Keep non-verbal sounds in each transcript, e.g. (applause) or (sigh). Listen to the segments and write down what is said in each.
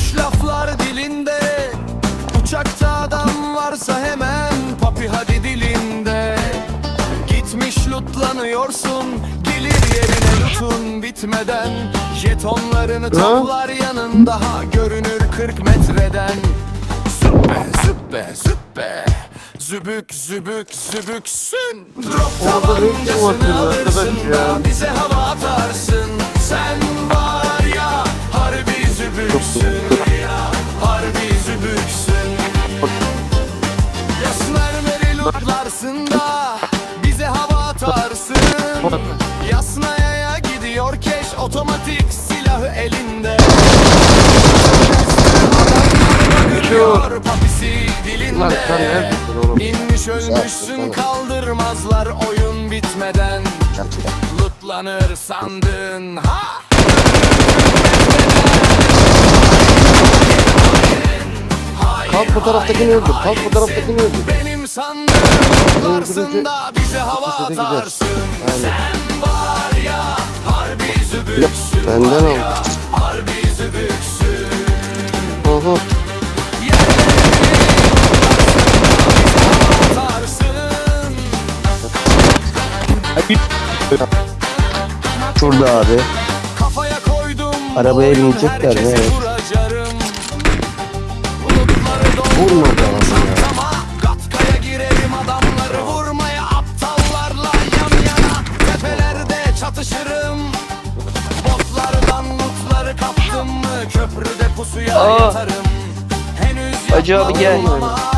Boş laflar dilinde. Uçakta adam varsa hemen papi hadi dilinde. Gitmiş lutlanıyorsun Gelir yerine lutun bitmeden. Jetonlarını toplar yanın daha görünür 40 metreden. Süppe süppe süppe. Zübük zübük zübüksün. Drop tabancasını alırsın da bize hava atarsın. Yasnaya'ya gidiyor keş Otomatik silahı elinde papisi Lan sen dilinde neredesin oğlum? İnmiş ölmüşsün kaldırmazlar oyun bitmeden Lootlanır sandın ha Kalk bu taraftakini öldür. Kalk bu taraftakini öldür. Benim sandığım lootlarsın da bize hava atarsın. Sen ya zübüksün Benden al. Oho. Şurada abi. Kafaya koydum Arabaya binecekler mi? Evet. Vurma be Pusuya Aa. yatarım. Henüz Hacı abi gel.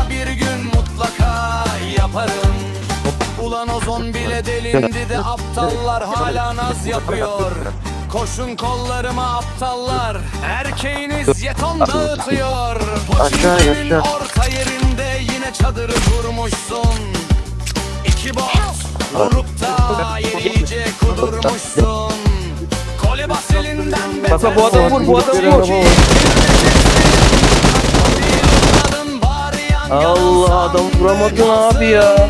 bir gün mutlaka yaparım. Ulan o zombiyle delindi de aptallar hala naz yapıyor. Koşun kollarıma aptallar. Erkeğiniz yeton dağıtıyor. Poçinki'nin orta yerinde yine çadırı kurmuşsun. İki bot vurup da yenice kudurmuşsun. Koli basilinden beter Bak bu adam vur bu adam vur. Allah adam vuramadın abi ya.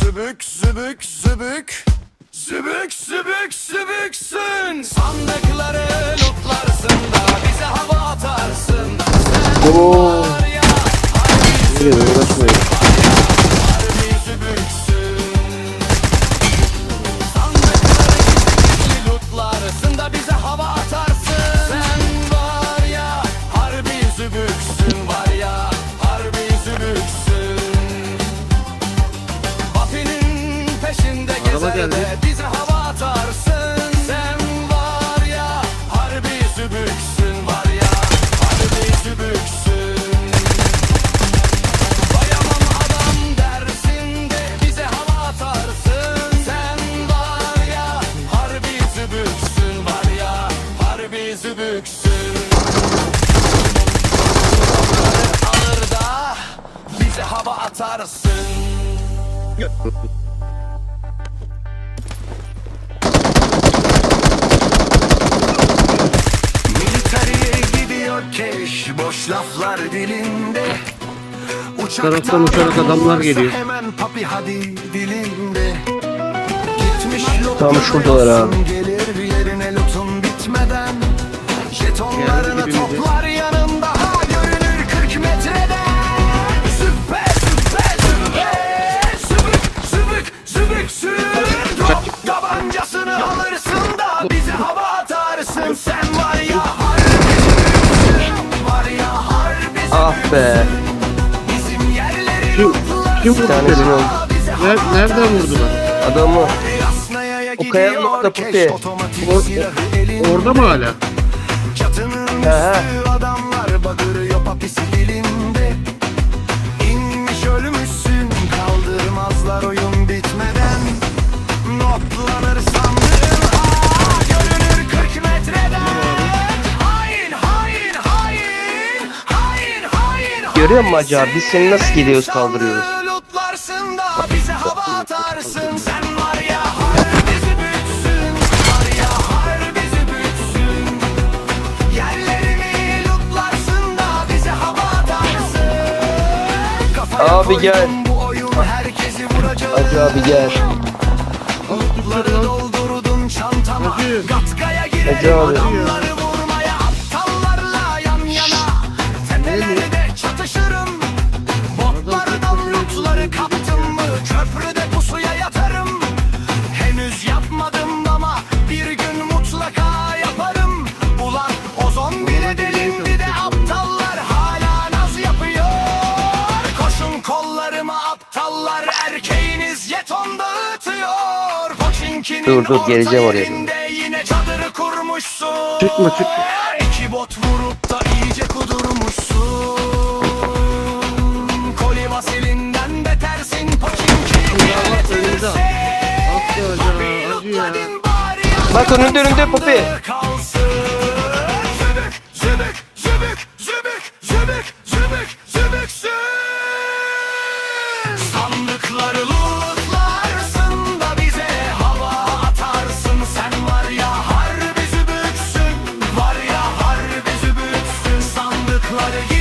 Zübük zübük zübük Zübük zübük zübüksün Sandıkları lootlarsın da bize hava atarsın Sen Oo. Gezer geldi. bize hava atarsın. Sen var ya harbi zübüksün var ya harbi zübüksün. Bayamam adam dersin de bize hava atarsın. Sen var ya harbi zübüksün var ya harbi zübüksün. Alır da bize hava atarsın (laughs) Boş laflar dilinde Taraftan uçarak adamlar geliyor. Hemen papi hadi dilinde Gitmiş Tam şuradalar abi. Gelir yerine lootun bitmeden Jetonlarını toplar be. Kim- kim vurdu seni? Ner- nereden vurdular? Adamı. O kayanın orada otomatik Or-. Orada mı hala? He he. Zübüksün Yerlerimi lootlarsın da bize hava atarsın. Kafaya Abi gel. Hacı abi gel. Hacı. Abi. Köprüde pusuya yatarım. Henüz yapmadım ama bir gün mutlaka yaparım. Ulan ozon bile delindi de aptallar hala naz yapıyor. Koşun kollarıma aptallar erkeğiniz yeton dağıtıyor. Poçinkinin dur, dur, orta yerinde yine çadırı kurmuşsun. Çıkma çıkma. Bak önünde önünde Poppy. Sandıkları lootlarsın da bize hava atarsın Sen var ya harbi zübüksün Var ya harbi zübüksün Sandıkları